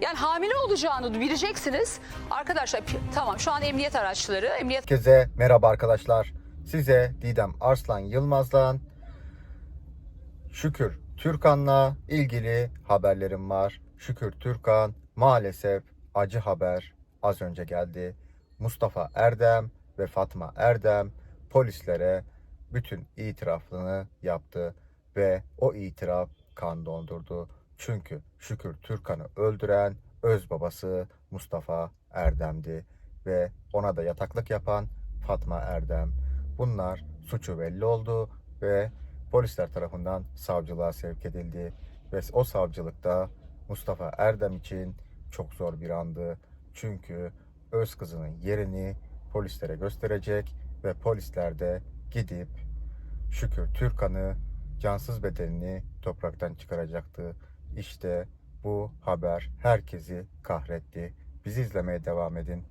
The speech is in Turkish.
Yani hamile olacağını bileceksiniz. Arkadaşlar tamam şu an emniyet araçları, emniyet Herkese merhaba arkadaşlar. Size Didem Arslan Yılmaz'dan Şükür Türkan'la ilgili haberlerim var. Şükür Türkan maalesef acı haber az önce geldi. Mustafa Erdem ve Fatma Erdem polislere bütün itirafını yaptı ve o itiraf kan dondurdu. Çünkü Şükür Türkan'ı öldüren öz babası Mustafa Erdem'di ve ona da yataklık yapan Fatma Erdem. Bunlar suçu belli oldu ve polisler tarafından savcılığa sevk edildi ve o savcılıkta Mustafa Erdem için çok zor bir andı. Çünkü öz kızının yerini polislere gösterecek ve polisler de gidip Şükür Türkan'ı cansız bedenini topraktan çıkaracaktı. İşte bu haber herkesi kahretti. Bizi izlemeye devam edin.